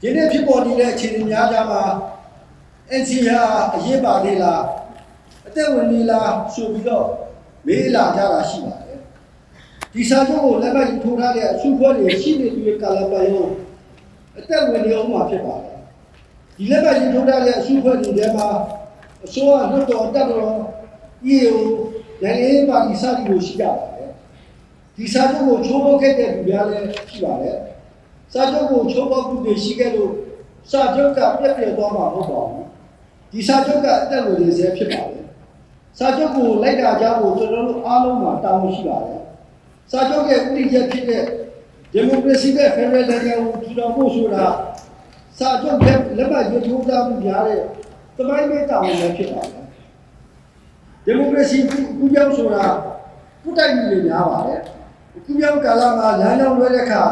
ဒီနေ့ဖြစ်ပေါ်နေတဲ့အခြေအနေများကြမှာ NCA အရေးပါသေးလားအသက်ဝင်နေလားဆိုပြီးတော့မေးလာကြတာရှိပါတယ်ဒီစာချုပ်ကိုလက်မှတ်ရေးထိုးထားတဲ့အစုဖွဲ့တွေရှိနေသူတွေကာလပတ်လုံးအသက်ဝင်နေအောင်မှာဖြစ်ပါတယ်ဒီလက်မှတ်ရေးထိုးထားတဲ့အစုဖွဲ့တွေထဲမှာအစိုးရလွှတ်တော်တပ်တော် EAO နိုင်ငံရေးပါတီစသည်ကိုရှိကြပါတယ်ဒီစာချုပ်ကိုချိုးဖောက်ခဲ့တဲ့လူများလည်းရှိပါတယ် စာချုပ်ကိုချိုးဖောက်မှုတွေရှိခဲ့လို့စာချုပ်ကပြည့်ပြည့်သွားမှာမဟုတ်ပါဘူးဒီစာချုပ်ကအသက်ဝင်နေစေဖြစ်ပါတယ်စာချုပ်ကိုလိုက်တာကြောင့်ကျွန်တော်တို့အားလုံးမှာတာဝန်ရှိပါတယ်စာချုပ်ရဲ့ဥပဒေချက်ဖြစ်တဲ့ဒီမိုကရေစီနဲ့ဖက်ဒရယ်နိုင်ငံကိုထူထောင်ဖို့ဆိုတာစာချုပ်ရဲ့လက်မှတ်ရေးထိုးထားမှုများတဲ့သမိုင်းမဲ့တာဝန်လည်းဖြစ်ပါတယ်ဒီမိုကရေစီကူပြောင်းဆိုတာကုတိုက်မှုတွေများပါတယ်ကူပြောင်းကာလမှာလမ်းကြောင်းလွဲတဲ့အခါ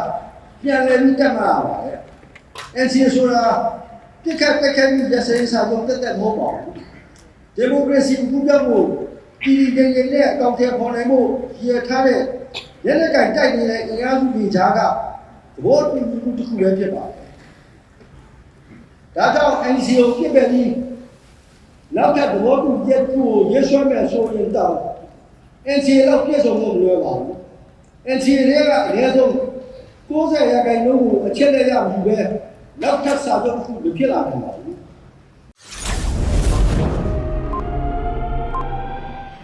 ပြန်လည်ပြီးတက်မှာပါပါတယ် NCA ဆိုတာပြစ်ခတ်တက်ခတ်ပြီးရစရင်စာချုပ်တက်တက်မဟုတ်ပါဘူးဒီမိုကရေစီကူပြောင်းဖို့ပြည်ပြည်ငြိမ်နဲ့အကောင့်ထဲပေါ်နိုင်ဖို့ရည်ထားတဲ့ရလက်ကင်တိုက်နေတဲ့အင်အားစုတွေကြားကသဘောတူညီမှုတစ်ခုပဲဖြစ်ပါတယ်ဒါကြောင့် NCA ကိုပြစ်ပယ်ပြီးနောက်ထပ်သဘောတူချက်ကိုရွေးဆွဲမယ်ဆိုရင်တော့ NCA လောက်ပြည့်စုံဖို့မလွယ်ပါဘူး NCA တွေကအနည်းဆုံး 90ရာခိုင်နှုန်းကိုအချက်လက်ရမှုပဲနောက်ထပ်စာချုပ်တစ်ခုမဖြစ်လာနိုင်ပါဘူး